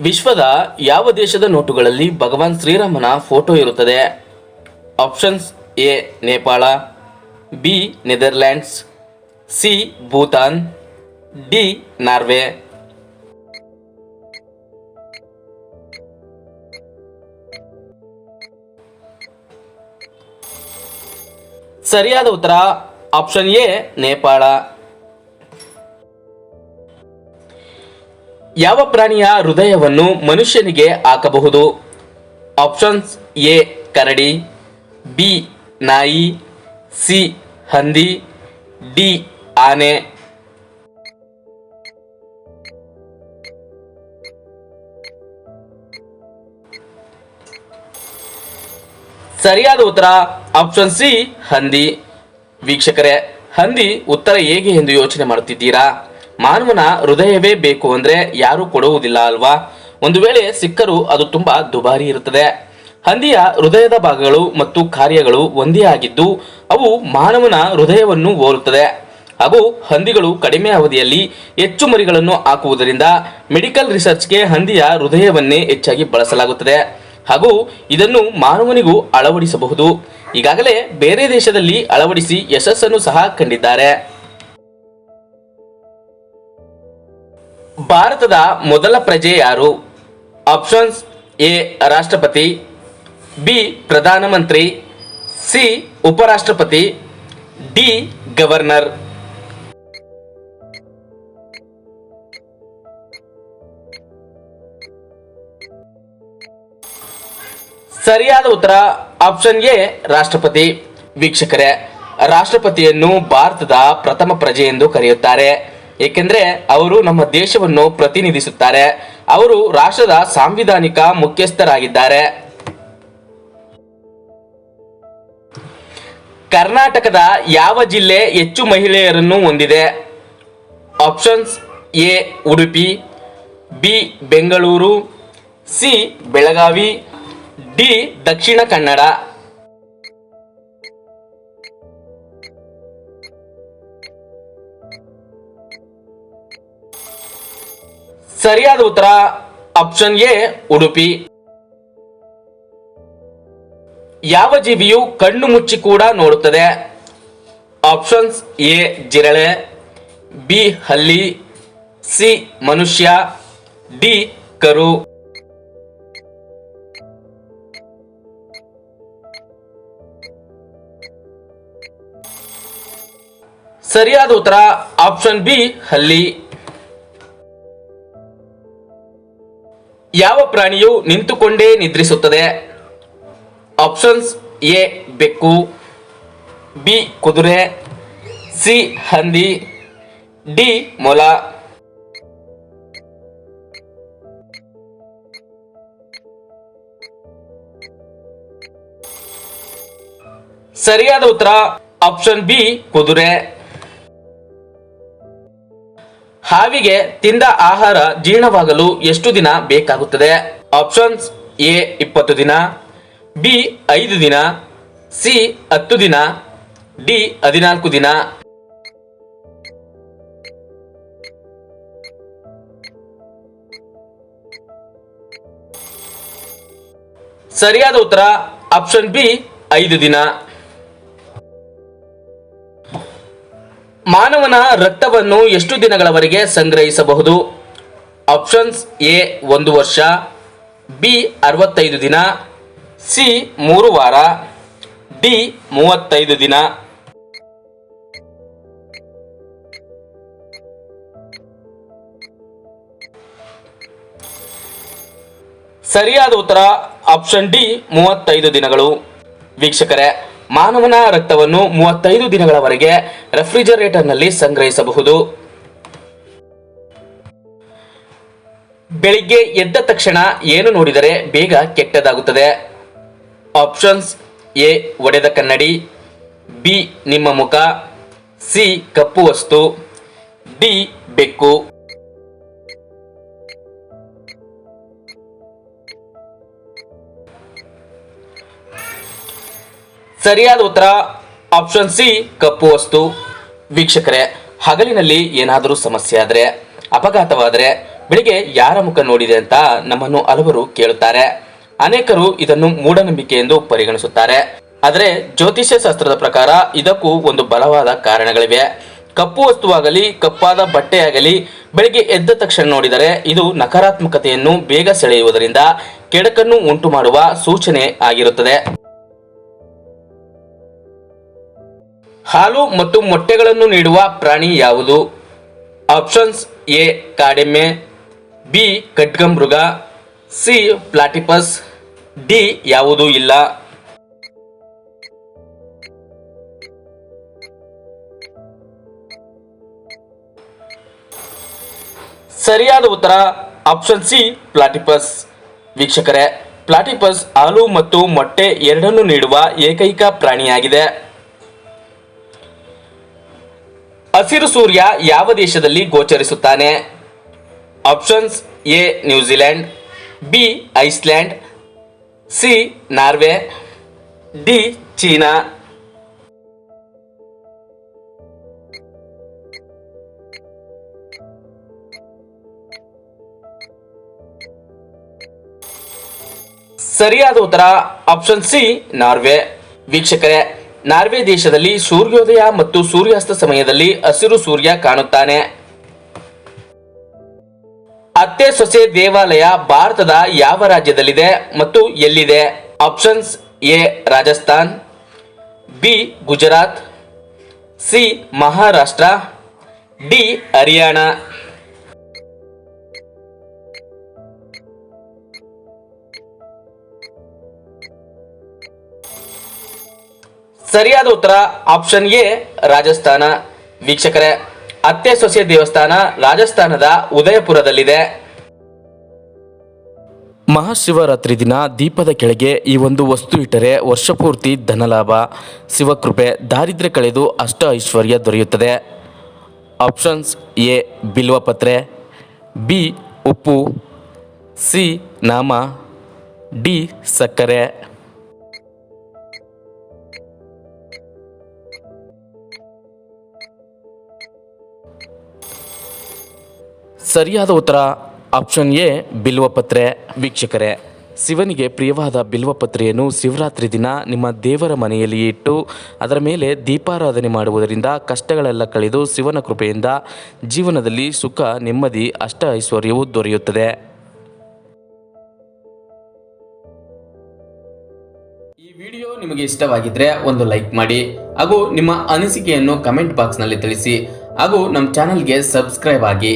ವಿಶ್ವದ ಯಾವ ದೇಶದ ನೋಟುಗಳಲ್ಲಿ ಭಗವಾನ್ ಶ್ರೀರಾಮನ ಫೋಟೋ ಇರುತ್ತದೆ? Options A, Nepal, B, Netherlands, C, Bhutan, D, Norway. ಸರಿಯಾದ ಉತ್ತರ ಆಪ್ಷನ್ ಎ, ನೇಪಾಳ. ಯಾವ ಪ್ರಾಣಿಯ ಹೃದಯವನ್ನು ಮನುಷ್ಯನಿಗೆ ಹಾಕಬಹುದು? ಆಪ್ಷನ್ಸ್ ಎ, ಕರಡಿ, ಬಿ, ನಾಯಿ, ಸಿ, ಹಂದಿ, ಡಿ, ಆನೆ. ಸರಿಯಾದ ಉತ್ತರ, ಆಪ್ಷನ್ ಸಿ, ಹಂದಿ. ವೀಕ್ಷಕರೇ, ಹಂದಿ ಉತ್ತರ ಹೇಗೆ ಎಂದು ಯೋಚನೆ ಮಾಡುತ್ತಿದ್ದೀರಾ? ಮಾನವನ ಹೃದಯವೇ ಬೇಕು ಅಂದ್ರೆ ಯಾರು ಕೊಡುವುದಿಲ್ಲ ಅಲ್ವಾ? ಒಂದು ವೇಳೆ ಸಿಕ್ಕರೂ ಅದು ತುಂಬಾ ದುಬಾರಿ ಇರುತ್ತದೆ. ಹಂದಿಯ ಹೃದಯದ ಭಾಗಗಳು ಮತ್ತು ಕಾರ್ಯಗಳು ಒಂದೇ ಆಗಿದ್ದು, ಅವು ಮಾನವನ ಹೃದಯವನ್ನು ಹೋಲುತ್ತದೆ. ಹಾಗೂ ಹಂದಿಗಳು ಕಡಿಮೆ ಅವಧಿಯಲ್ಲಿ ಹೆಚ್ಚು ಮರಿಗಳನ್ನು ಹಾಕುವುದರಿಂದ ಮೆಡಿಕಲ್ ರಿಸರ್ಚ್ಗೆ ಹಂದಿಯ ಹೃದಯವನ್ನೇ ಹೆಚ್ಚಾಗಿ ಬಳಸಲಾಗುತ್ತದೆ. ಹಾಗೂ ಇದನ್ನು ಮಾನವನಿಗೂ ಅಳವಡಿಸಬಹುದು. ಈಗಾಗಲೇ ಬೇರೆ ದೇಶದಲ್ಲಿ ಅಳವಡಿಸಿ ಯಶಸ್ಸನ್ನು ಸಹ ಕಂಡಿದ್ದಾರೆ. ಭಾರತದ ಮೊದಲ ಪ್ರಜೆ ಯಾರು? ಆಪ್ಷನ್ಸ್ ಎ, ರಾಷ್ಟ್ರಪತಿ, ಬಿ, ಪ್ರಧಾನಮಂತ್ರಿ, ಸಿ, ಉಪರಾಷ್ಟ್ರಪತಿ, ಡಿ, ಗವರ್ನರ್. ಸರಿಯಾದ ಉತ್ತರ ಆಪ್ಷನ್ ಎ, ರಾಷ್ಟ್ರಪತಿ. ವೀಕ್ಷಕರೇ, ರಾಷ್ಟ್ರಪತಿಯನ್ನು ಭಾರತದ ಪ್ರಥಮ ಪ್ರಜೆ ಎಂದು ಕರೆಯುತ್ತಾರೆ. ಏಕೆಂದರೆ ಅವರು ನಮ್ಮ ದೇಶವನ್ನು ಪ್ರತಿನಿಧಿಸುತ್ತಾರೆ. ಅವರು ರಾಷ್ಟ್ರದ ಸಾಂವಿಧಾನಿಕ ಮುಖ್ಯಸ್ಥರಾಗಿದ್ದಾರೆ. ಕರ್ನಾಟಕದ ಯಾವ ಜಿಲ್ಲೆ ಹೆಚ್ಚು ಮಹಿಳೆಯರನ್ನು ಹೊಂದಿದೆ? Options A, Udupi, B, Bengaluru, C, Belagavi, D, Dakshina Kannada. ಸರಿಯಾದ ಉತ್ತರ ಆಪ್ಷನ್ ಎ, ಉಡುಪಿ. ಯಾವ ಜೀವಿಯು ಕಣ್ಣು ಮುಚ್ಚಿ ಕೂಡ ನೋಡುತ್ತದೆ? ಆಪ್ಷನ್ಸ್ ಎ, ಜಿರಳೆ, ಬಿ, ಹಲ್ಲಿ, ಸಿ, ಮನುಷ್ಯ, ಡಿ, ಕರು. ಸರಿಯಾದ ಉತ್ತರ ಆಪ್ಷನ್ ಬಿ, ಹಲ್ಲಿ. ಯಾವ ಪ್ರಾಣಿಯು ನಿಂತುಕೊಂಡೇ ನಿದ್ರಿಸುತ್ತದೆ? ಆಪ್ಷನ್ಸ್ ಎ, ಬೆಕ್ಕು, ಬಿ, ಕುದುರೆ, ಸಿ, ಹಂದಿ, ಡಿ, ಮೊಲ. ಸರಿಯಾದ ಉತ್ತರ ಆಪ್ಷನ್ ಬಿ, ಕುದುರೆ. ಹಾವಿಗೆ ತಿಂದ ಆಹಾರ ಜೀರ್ಣವಾಗಲು ಎಷ್ಟು ದಿನ ಬೇಕಾಗುತ್ತದೆ? ಆಪ್ಷನ್ಸ್ ಎ, ಇಪ್ಪತ್ತು ದಿನ, ಬಿ, ಐದು ದಿನ, ಸಿ, ಹತ್ತು ದಿನ, ಡಿ, ಹದಿನಾಲ್ಕು ದಿನ. ಸರಿಯಾದ ಉತ್ತರ ಆಪ್ಷನ್ ಬಿ, ಐದು ದಿನ. ಮಾನವನ ರಕ್ತವನ್ನು ಎಷ್ಟು ದಿನಗಳವರೆಗೆ ಸಂಗ್ರಹಿಸಬಹುದು? ಆಪ್ಷನ್ಸ್ ಎ, ಒಂದು ವರ್ಷ, ಬಿ, ಅರವತ್ತೈದು ದಿನ, ಸಿ, ಮೂರು ವಾರ, ಡಿ, ಮೂವತ್ತೈದು ದಿನ. ಸರಿಯಾದ ಉತ್ತರ ಆಪ್ಷನ್ ಡಿ, ಮೂವತ್ತೈದು ದಿನಗಳು. ವೀಕ್ಷಕರೇ ಮಾನವನ ರಕ್ತವನ್ನು ಮೂವತ್ತೈದು ದಿನಗಳವರೆಗೆ ರೆಫ್ರಿಜರೇಟರ್ನಲ್ಲಿ ಸಂಗ್ರಹಿಸಬಹುದು. ಬೆಳಿಗ್ಗೆ ಎದ್ದ ತಕ್ಷಣ ಏನು ನೋಡಿದರೆ ಬೇಗ ಕೆಟ್ಟದಾಗುತ್ತದೆ. ಆಪ್ಷನ್ಸ್ ಎ, ಒಡೆದ ಕನ್ನಡಿ, ಬಿ, ನಿಮ್ಮ ಮುಖ, ಸಿ ಕಪ್ಪು ವಸ್ತು ಡಿ, ಬೆಕ್ಕು. ಸರಿಯಾದ ಉತ್ತರ ಆಪ್ಷನ್ ಸಿ, ಕಪ್ಪು ವಸ್ತು. ವೀಕ್ಷಕರೇ, ಹಗಲಿನಲ್ಲಿ ಏನಾದರೂ ಸಮಸ್ಯೆ ಆದರೆ, ಅಪಘಾತವಾದರೆ, ಬೆಳಿಗ್ಗೆ ಯಾರ ಮುಖ ನೋಡಿದೆ ಅಂತ ನಮ್ಮನ್ನು ಹಲವರು ಕೇಳುತ್ತಾರೆ. ಅನೇಕರು ಇದನ್ನು ಮೂಢನಂಬಿಕೆ ಎಂದು ಪರಿಗಣಿಸುತ್ತಾರೆ. ಆದರೆ, ಜ್ಯೋತಿಷ್ಯ ಶಾಸ್ತ್ರದ ಪ್ರಕಾರ ಇದಕ್ಕೂ ಒಂದು ಬಲವಾದ ಕಾರಣಗಳಿವೆ. ಕಪ್ಪು ವಸ್ತುವಾಗಲಿ, ಕಪ್ಪಾದ ಬಟ್ಟೆಯಾಗಲಿ, ಬೆಳಿಗ್ಗೆ ಎದ್ದ ತಕ್ಷಣ ನೋಡಿದರೆ ಇದು ನಕಾರಾತ್ಮಕತೆಯನ್ನು ಬೇಗ ಸೆಳೆಯುವುದರಿಂದ ಕೆಡಕನ್ನು ಉಂಟು ಮಾಡುವ ಸೂಚನೆ ಆಗಿರುತ್ತದೆ. ಹಾಲು ಮತ್ತು ಮೊಟ್ಟೆಗಳನ್ನು ನೀಡುವ ಪ್ರಾಣಿ ಯಾವುದು? ಆಪ್ಷನ್ಸ್ ಎ, ಕಾಡೆಮ್ಮೆ, ಬಿ, ಖಡ್ಗಮೃಗ, ಸಿ, ಪ್ಲಾಟಿಪಸ್, ಡಿ, ಯಾವುದೂ ಇಲ್ಲ. ಸರಿಯಾದ ಉತ್ತರ ಆಪ್ಷನ್ ಸಿ, ಪ್ಲಾಟಿಪಸ್. ವೀಕ್ಷಕರೇ, ಪ್ಲಾಟಿಪಸ್ ಹಾಲು ಮತ್ತು ಮೊಟ್ಟೆ ಎರಡನ್ನೂ ನೀಡುವ ಏಕೈಕ ಪ್ರಾಣಿಯಾಗಿದೆ. ಹಸಿರು ಸೂರ್ಯ ಯಾವ ದೇಶದಲ್ಲಿ ಗೋಚರಿಸುತ್ತಾನೆ? Options A, New Zealand, B Iceland C, Norway, D, China. ಸರಿಯಾದ ಉತ್ತರ ಆಪ್ಷನ್ ಸಿ, ನಾರ್ವೆ. ವೀಕ್ಷಕರೇ ನಾರ್ವೆ ದೇಶದಲ್ಲಿ ಸೂರ್ಯೋದಯ ಮತ್ತು ಸೂರ್ಯಾಸ್ತ ಸಮಯದಲ್ಲಿ ಹಸಿರು ಸೂರ್ಯ ಕಾಣುತ್ತಾನೆ. ಅತ್ತೆ ಸೊಸೆ ದೇವಾಲಯ ಭಾರತದ ಯಾವ ರಾಜ್ಯದಲ್ಲಿದೆ ಮತ್ತು ಎಲ್ಲಿದೆ? Options A, Rajasthan, B, Gujarat, C, Maharashtra, D, Haryana. ಸರಿಯಾದ ಉತ್ತರ ಆಪ್ಷನ್ ಎ, ರಾಜಸ್ಥಾನ. ವೀಕ್ಷಕರೇ, ಅತ್ತೆ ಸೊಸೆ ದೇವಸ್ಥಾನ ರಾಜಸ್ಥಾನದ ಉದಯಪುರದಲ್ಲಿದೆ. ಮಹಾಶಿವರಾತ್ರಿ ದಿನ ದೀಪದ ಕೆಳಗೆ ಈ ಒಂದು ವಸ್ತು ಇಟ್ಟರೆ ವರ್ಷಪೂರ್ತಿ ಧನಲಾಭ. ಶಿವಕೃಪೆ, ದಾರಿದ್ರ್ಯ ಕಳೆದು ಅಷ್ಟ ಐಶ್ವರ್ಯ ದೊರೆಯುತ್ತದೆ. ಆಪ್ಷನ್ಸ್ ಎ, ಬಿಲ್ವಪತ್ರೆ. ಬಿ, ಉಪ್ಪು. ಸಿ, ನಾಮ. ಡಿ, ಸಕ್ಕರೆ. ಸರಿಯಾದ ಉತ್ತರ ಆಪ್ಷನ್ ಎ, ಬಿಲ್ವಪತ್ರೆ. ವೀಕ್ಷಕರೇ, ಶಿವನಿಗೆ ಪ್ರಿಯವಾದ ಬಿಲ್ವಪತ್ರೆಯನ್ನು ಶಿವರಾತ್ರಿ ದಿನ ನಿಮ್ಮ ದೇವರ ಮನೆಯಲ್ಲಿ ಇಟ್ಟು, ಅದರ ಮೇಲೆ ದೀಪಾರಾಧನೆ ಮಾಡುವುದರಿಂದ ಕಷ್ಟಗಳೆಲ್ಲ ಕಳೆದು ಶಿವನ ಕೃಪೆಯಿಂದ ಜೀವನದಲ್ಲಿ ಸುಖ, ನೆಮ್ಮದಿ ಅಷ್ಟ ಐಶ್ವರ್ಯವು ದೊರೆಯುತ್ತದೆ. ಈ ವಿಡಿಯೋ ನಿಮಗೆ ಇಷ್ಟವಾಗಿದ್ರೆ ಒಂದು ಲೈಕ್ ಮಾಡಿ ಹಾಗೂ ನಿಮ್ಮ ಅನಿಸಿಕೆಯನ್ನು ಕಮೆಂಟ್ ಬಾಕ್ಸ್ನಲ್ಲಿ ತಿಳಿಸಿ ಹಾಗೂ ನಮ್ಮ ಚಾನಲ್ಗೆ ಸಬ್ಸ್ಕ್ರೈಬ್ ಆಗಿ.